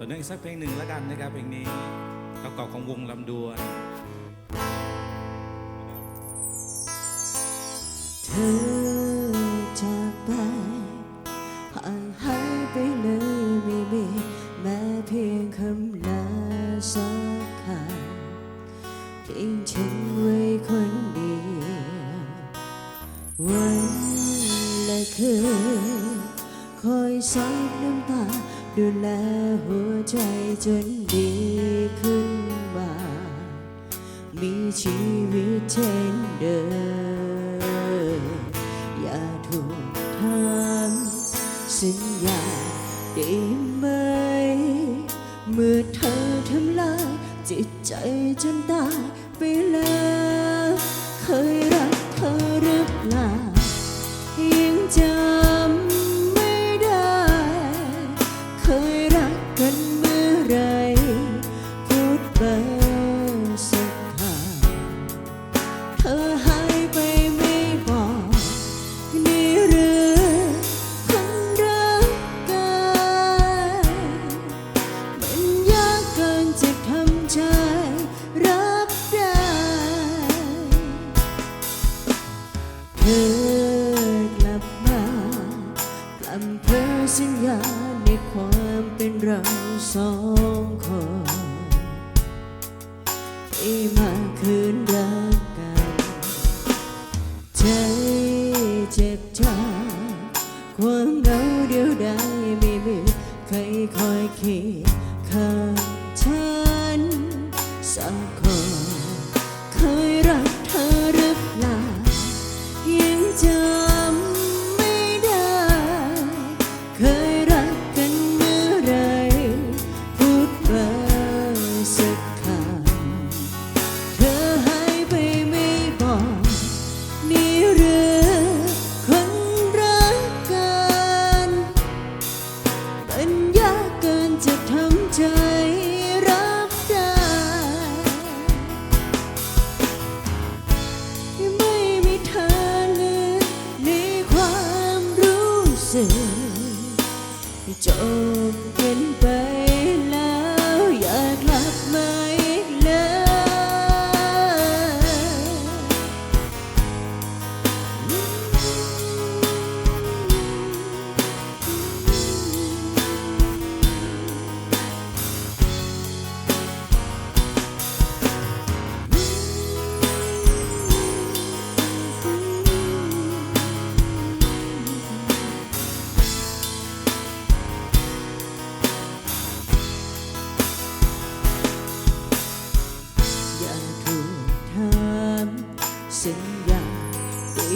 ต่อเนื่องอีกสักเพลงหนึ่งแล้วกันนะครับเพลงนี้เก่าๆของวงลำดวนเธอจากไปห่างหายไปเลยไม่มีแม้เพียงคำลาสักคำทิ้งฉันไว้คนเดียววันและคืนคอยซับน้ำตา ดูแลหัวใจจนดีขึ้นมา มีชีวิตเช่นเดิม อย่าถูกทำสัญญาได้ไหม เมื่อเธอทำลายจิตใจจนตายไปแล้ว เคย พลัมเพอสัญญาในความเป็นเราสองคนที่มาคืนรักกันใจเจ็บจาความเหงาเดียวดายไม่มีใครคอยคียงข้างฉันสักคนเคยรักเธอหรือเปล่ายังจำ ใจรับได้ ไม่มีเธอเลือในความรู้สึกจบกันไป สัญญาได้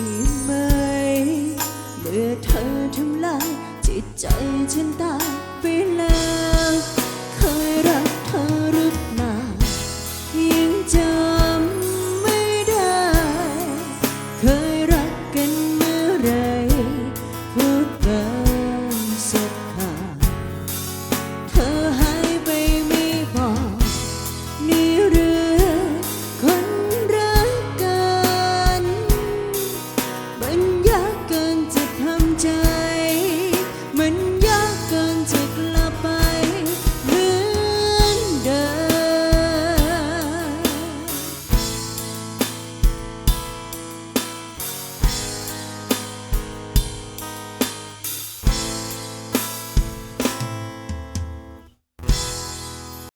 ไหม เมื่อเธอทำลายจิตใจฉันตายไปแล้ว มันยาเกินจะทำใจ